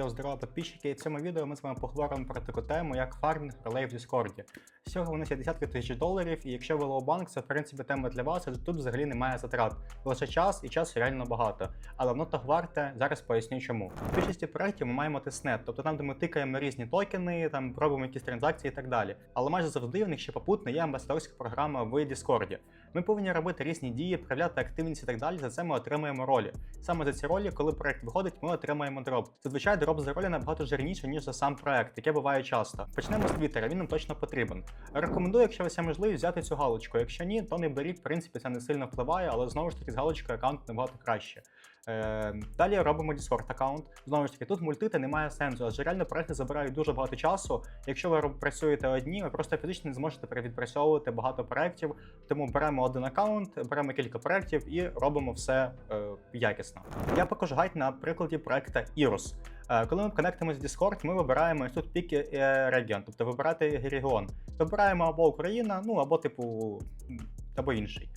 Йо, здорово, підписчики. В цьому відео ми з вами поговоримо про таку тему, як фармінг ролей в Діскорді. Всього вони 60 тисяч доларів, і якщо ви лоу-банк, це в принципі тема для вас, і тут взагалі немає затрат. Лише час і часу реально багато. Але воно того варте, зараз поясню чому. В більшості проєктів ми маємо тиснет, тобто там, де ми тикаємо різні токени, там робимо якісь транзакції і так далі. Але майже завжди в них ще попутно є амбасадорська програма в Діскорді. Ми повинні робити різні дії, проявляти активність і так далі. За це ми отримуємо ролі. Саме за ці ролі, коли проект виходить, ми отримаємо дроп. Зазвичай дроп за ролі набагато жирніше, ніж за сам проект, яке буває часто. Почнемо з твіттера, він нам точно потрібен. Рекомендую, якщо у вас є можливість, взяти цю галочку. Якщо ні, то не беріть, в принципі, це не сильно впливає, але знову ж таки з галочкою аккаунт набагато краще. Е, далі робимо Discord аккаунт. Знову ж таки, тут мультити немає сенсу, адже реально проекти забирають дуже багато часу. Якщо ви працюєте одні, ви просто фізично не зможете перевідпрацьовувати багато проєктів. Тому беремо один аккаунт, беремо кілька проєктів і робимо все е, якісно. Я покажу гайд на прикладі проекта Iros. Е, Коли ми конектимось в Discord, ми вибираємо тут піки регіон, тобто вибирати регіон. Вибираємо або Україна, ну або типу або інший.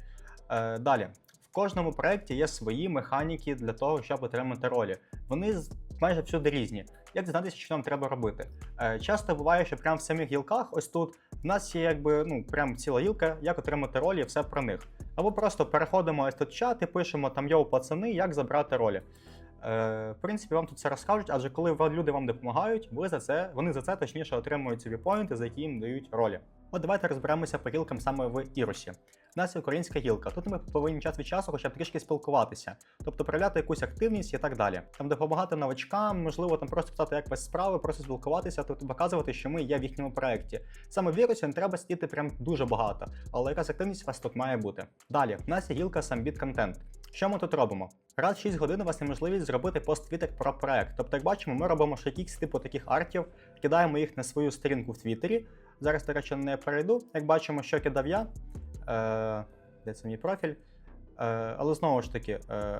Е, Далі. Кожному проєкті є свої механіки для того, щоб отримати ролі. Вони майже всюди різні. Як дізнатися, що нам треба робити? Е, часто буває, що прямо в самих гілках, ось тут, в нас є якби ну прям ціла гілка, як отримати ролі, і все про них. Або просто переходимо ось тут чат і пишемо там йоу, пацани, як забрати ролі. Е, в принципі, вам тут це розкажуть, адже коли люди вам допомагають, ви за це, вони за це точніше отримують собі поінти, за які їм дають ролі. От давайте розберемося по гілкам саме в Ірусі. У нас є українська гілка. Тут ми повинні час від часу хоча б трішки спілкуватися, тобто проявляти якусь активність і так далі. Там допомагати новачкам, можливо, там просто питати, як вас справи, просто спілкуватися, тобто показувати, що ми є в їхньому проєкті. Саме в Ірусі не треба сидіти прям дуже багато, але якась активність у вас тут має бути. Далі, в нас є гілка Самбіт Контент. Що ми тут робимо? Раз в 6 годин у вас є можливість зробити пост Твіттер про проект. Тобто, як бачимо, ми робимо шейкікс типу таких артів, кидаємо їх на свою сторінку в Твіттері. Зараз, до речі, не перейду. Як бачимо, що кидав я. Е, де це мій профіль? Е, але знову ж таки, е,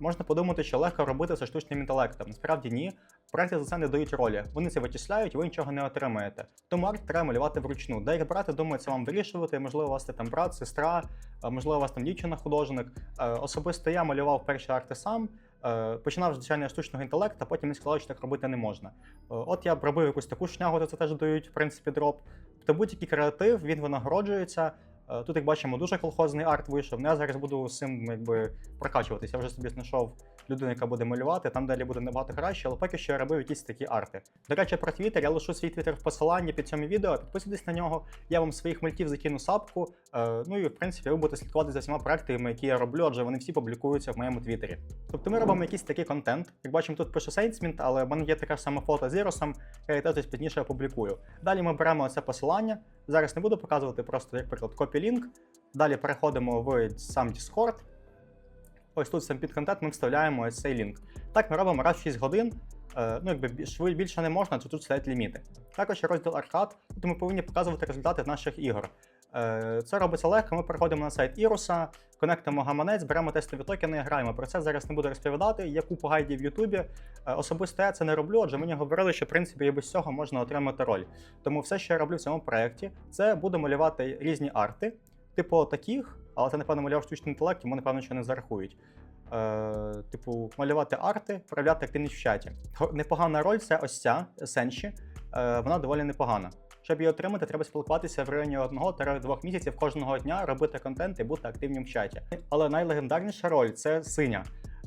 можна подумати, що легко робити це штучним інтелектом. Насправді ні. Проекти за це не дають ролі. Вони це вичисляють, ви нічого не отримаєте. Тому арт треба малювати вручну. Де їх брати, думаю, це вам вирішувати. Можливо, у вас є там брат, сестра, е, можливо, у вас там дівчина-художник. Е, Особисто я малював перші арти сам. Е, Починав з штучного інтелекту, а потім мені сказали, що так робити не можна. Е, От я б робив якусь таку шнягу, то це теж дають, в принципі, дроп. Тобто будь-який креатив, він винагороджується. Е, Тут, як бачимо, дуже колхозний арт вийшов. Ну, я зараз буду з цим якби прокачуватися. Я вже собі знайшов людину, яка буде малювати. Там далі буде набагато краще, але поки що я робив якісь такі арти. До речі, про Твіттер. Я лишу свій твіттер в посиланні під цим відео. Підписуйтесь на нього. Я вам своїх мультів закину сапку. Е, Ну і в принципі ви будете слідкувати за всіма проектами, які я роблю, адже вони всі публікуються в моєму твіттері. Тобто ми робимо якийсь такий контент. Як бачимо, тут пише Сейнсмінт, але в мене є така ж сама фото з Іросом, я її теж пізніше опублікую. Далі ми беремо це посилання. Зараз не буду показувати, просто як приклад копі-лінк. Далі переходимо в сам Discord. Ось тут сам підконтент ми вставляємо ось цей лінк. Так ми робимо раз в 6 годин. Е, Ну, якби більше не можна, то тут стоять ліміти. Також розділ аркад, тут ми повинні показувати результати наших ігор. Е, Це робиться легко. Ми переходимо на сайт Іруса, конектимо гаманець, беремо тестові токени і граємо. Про це зараз не буду розповідати. Є купу гайдів в Ютубі. Е, Особисто я це не роблю, адже мені говорили, що в принципі і без цього можна отримати роль. Тому все, що я роблю в цьому проєкті, це буду малювати різні арти, типу таких, але це, напевно, малював штучний інтелект, йому, напевно, що не зарахують. Е, типу, малювати арти, проявляти активність в чаті. Непогана роль це ось ця Сенші. Е, вона доволі непогана. Щоб її отримати, треба спілкуватися в районі 1-2 місяців кожного дня, робити контент і бути активним в чаті. Але найлегендарніша роль це синя.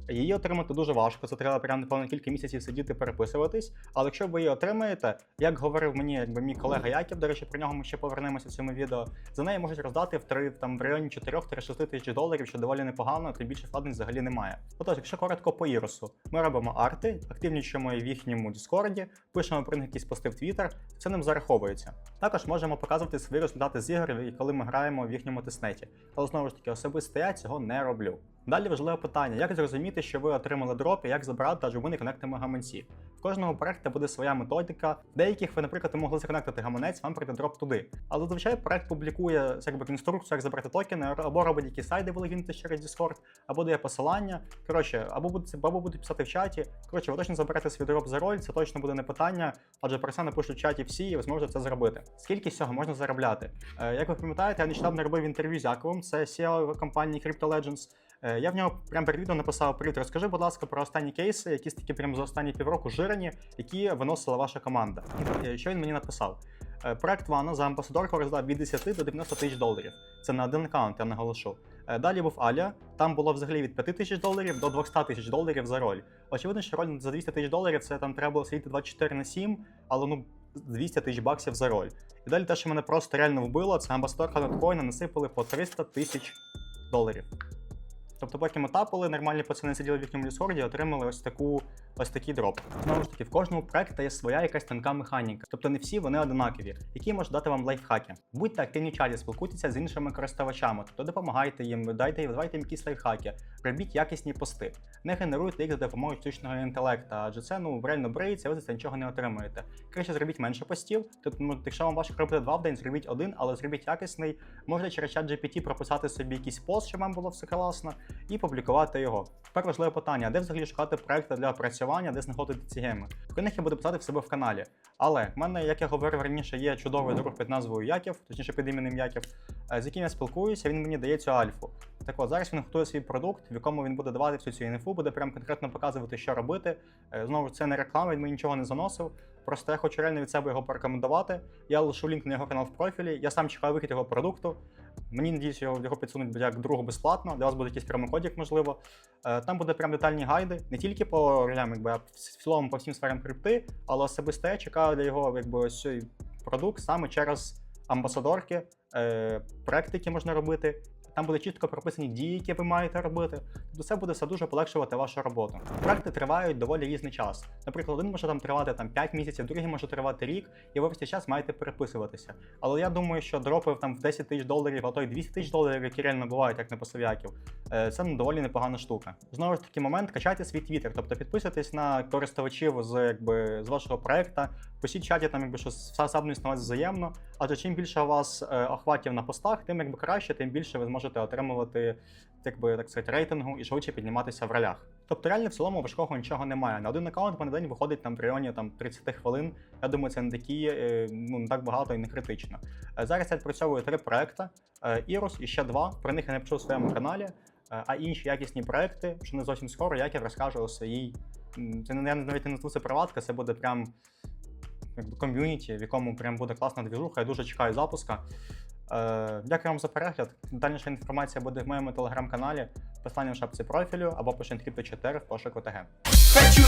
Її отримати дуже важко, це треба прям напевно кілька місяців сидіти переписуватись. Але якщо ви її отримаєте, як говорив мені, якби мій колега Яків, до речі, про нього ми ще повернемося в цьому відео. За неї можуть роздати в три там в районі 4-6 тисяч доларів, що доволі непогано, тим більше вкладень взагалі немає. Отож, якщо коротко по ірусу, ми робимо арти, активнічуємо в їхньому Діскорді, пишемо про них якісь пости в Твіттер, це ним зараховується. Також можемо показувати свої результати з ігор, коли ми граємо в їхньому тиснеті. Але знову ж таки, особисто я цього не роблю. Далі важливе питання: як зрозуміти, що ви отримали дроп і як забрати, адже ви не конектимо гаманці. Кожного проекту буде своя методика. В деяких ви, наприклад, могли законектити гаманець, вам прийде дроп туди. Але зазвичай проект публікує якби інструкцію, як забрати токени, або робить якісь сайди вилогінити через Discord, або дає посилання. Коротше, або будуть або будуть писати в чаті. Коротше, ви точно заберете свій дроп за роль, це точно буде не питання, адже про це напишуть в чаті всі, і ви зможете це зробити. Скільки з цього можна заробляти? Е, як ви пам'ятаєте, я нещодавно робив інтерв'ю з Яковом, це CEO компанії Crypto Legends. Е, Я в нього прямо перед відео написав привіт. Розкажи, будь ласка, про останні кейси, якісь такі прямо за останні півроку жирені, які виносила ваша команда. Е, Що він мені написав? Е, Проект Вана за амбасадорку роздав від 10 до 90 тисяч доларів. Це на один аккаунт, я наголошу. Далі був Аля. Там було взагалі від 5 тисяч доларів до 200 тисяч доларів за роль. Очевидно, що роль за 200 тисяч доларів це там треба було сидіти 24 на 7, але ну 200 тисяч баксів за роль. І далі те, що мене просто реально вбило, це амбасадорка Ноткоїна насипали по 300 тисяч доларів. Тобто, потім ми нормальні пацани сиділи в їхньому Discord і отримали ось таку ось такий дроп. Знову ж таки, в кожному проекті є своя якась тонка механіка. Тобто не всі вони одинакові, які можуть дати вам лайфхаки. Будьте активні в чаті, спілкуйтеся з іншими користувачами, тобто допомагайте їм, дайте, давайте їм якісь лайфхаки, робіть якісні пости. Не генеруйте їх за допомогою штучного інтелекту, адже це ну реально бреється, ви за це нічого не отримаєте. Краще зробіть менше постів. Тобто, ну, якщо вам важко робити два в день, зробіть один, але зробіть якісний. Можете через чат GPT прописати собі якийсь пост, щоб вам було все класно, і публікувати його. Тепер важливе питання: де взагалі шукати проекти для опрацювання, де знаходити ці геми? Про них я буду писати в себе в каналі. Але в мене, як я говорив раніше, є чудовий друг під назвою Яків, точніше під іменем Яків, е, з яким я спілкуюся, він мені дає цю альфу. Так от, зараз він готує свій продукт, в якому він буде давати всю цю інфу, буде прям конкретно показувати, що робити. Е, Знову це не реклама, він мені нічого не заносив. Просто я хочу реально від себе його порекомендувати. Я лишу лінк на його канал в профілі. Я сам чекаю вихід його продукту. Мені надіюсь, його, його підсунуть як другу безплатно. Для вас буде якийсь промокодик, можливо. Е, Там буде прям детальні гайди, не тільки по ролям, якби, а в цілому по всім сферам крипти, але особисто я чекаю для його якби, ось цей продукт саме через амбасадорки, е, проекти, які можна робити. Там буде чітко прописані дії, які ви маєте робити. Тобто це буде все дуже полегшувати вашу роботу. Проекти тривають доволі різний час. Наприклад, один може там тривати там 5 місяців, другий може тривати рік, і ви весь цей час маєте переписуватися. Але я думаю, що дропив там в 10 тисяч доларів, а то й 200 тисяч доларів, які реально бувають, як на посов'яків, е, це ну, доволі непогана штука. Знову ж таки, момент качайте свій твіттер, тобто підписуйтесь на користувачів з якби з вашого проекту, пишіть чаті там, якби що все сам існувати взаємно. Адже чим більше у вас е, охватів на постах, тим якби краще, тим більше ви зможете отримувати якби так сказати, рейтингу і швидше підніматися в ролях. Тобто реально в цілому важкого нічого немає. На один аккаунт на день виходить там в районі там 30 хвилин. Я думаю, це не такі е, ну не так багато і не критично. Е, Зараз я відпрацьовую три проекти: е, Ірус і ще два. Про них я напишу у своєму каналі. А інші якісні проекти, що не зовсім скоро, як я розкажу у своїй. Це не навіть не назву це приватка, це буде прям ком'юніті, в якому прям буде класна двіжуха. Я дуже чекаю запуска. Е, дякую вам за перегляд. Детальніша інформація буде в моєму телеграм-каналі, в шапці профілю або пишіть 4 в пошуку ТГ. Хочу